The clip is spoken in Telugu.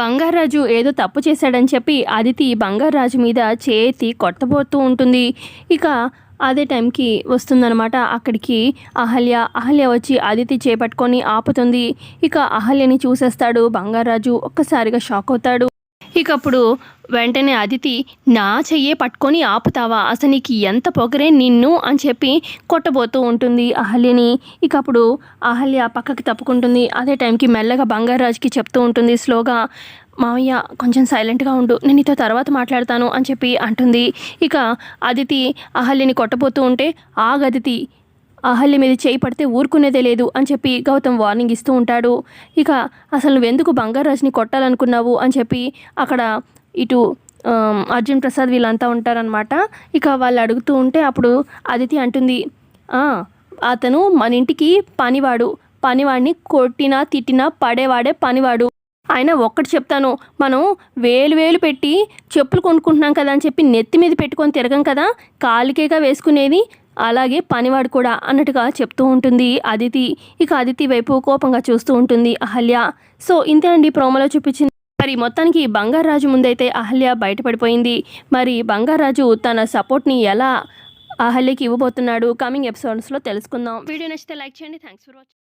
బంగారాజు ఏదో తప్పు చేశాడని చెప్పి అదితి బంగారాజు మీద చేతి కొట్టబోతూ ఉంటుంది. ఇక అదే టైంకి వస్తుందనమాట అక్కడికి అహల్య అహల్య వచ్చి అదితి చేపట్టుకొని ఆపుతుంది. ఇక అహల్యని చూసేస్తాడు బంగారాజు. ఒక్కసారిగా షాక్ అవుతాడు. ఇకప్పుడు వెంటనే అదితి నా చెయ్యే పట్టుకొని ఆపుతావా? అసలు నీకు ఎంత పొగరే నిన్ను అని చెప్పి కొట్టబోతూ ఉంటుంది అహల్యని. ఇక అప్పుడు అహల్య పక్కకి తప్పుకుంటుంది. అదే టైంకి మెల్లగా బంగారాజుకి చెప్తూ ఉంటుంది స్లోగా మామయ్య కొంచెం సైలెంట్గా ఉండు. నేను నీతో తర్వాత మాట్లాడతాను అని చెప్పి అంటుంది. ఇక అదితి అహల్యని కొట్టబోతూ ఉంటే ఆగదితి అహల్య మీద చేయి పడితే ఊరుకునేదే లేదు అని చెప్పి గౌతమ్ వార్నింగ్ ఇస్తూ ఉంటాడు. ఇక అసలు నువ్వెందుకు బంగారాజ్ని కొట్టాలనుకున్నావు అని చెప్పి అక్కడ ఇటు అర్జున్ ప్రసాద్ వీళ్ళంతా ఉంటారనమాట ఇక వాళ్ళు అడుగుతూ ఉంటే అప్పుడు అదితి అంటుంది అతను మన ఇంటికి పనివాడు. పనివాడిని కొట్టినా తిట్టినా పడేవాడే పనివాడు. ఆయన ఒక్కటి చెప్తాను మనం వేలు వేలు పెట్టి చెప్పులు కొనుక్కుంటున్నాం కదా అని చెప్పి నెత్తి మీద పెట్టుకొని తిరగం కదా. కాలికేగా వేసుకునేది అలాగే పనివాడు కూడా అన్నట్టుగా చెప్తూ ఉంటుంది. అదితి ఇక అదితి వైపు కోపంగా చూస్తూ ఉంటుంది అహల్య. సో ఇంతేనండి ప్రోమోలో చూపించింది. మరి మొత్తానికి బంగారాజు ముందైతే అహల్య బయటపడిపోయింది. మరి బంగారాజు తన సపోర్ట్ని ఎలా అహల్యకి ఇవ్వబోతున్నాడు? కమింగ్ ఎపిసోడ్స్లో తెలుసుకుందాం. వీడియో నచ్చితే లైక్ చేయండి. Thanks for watching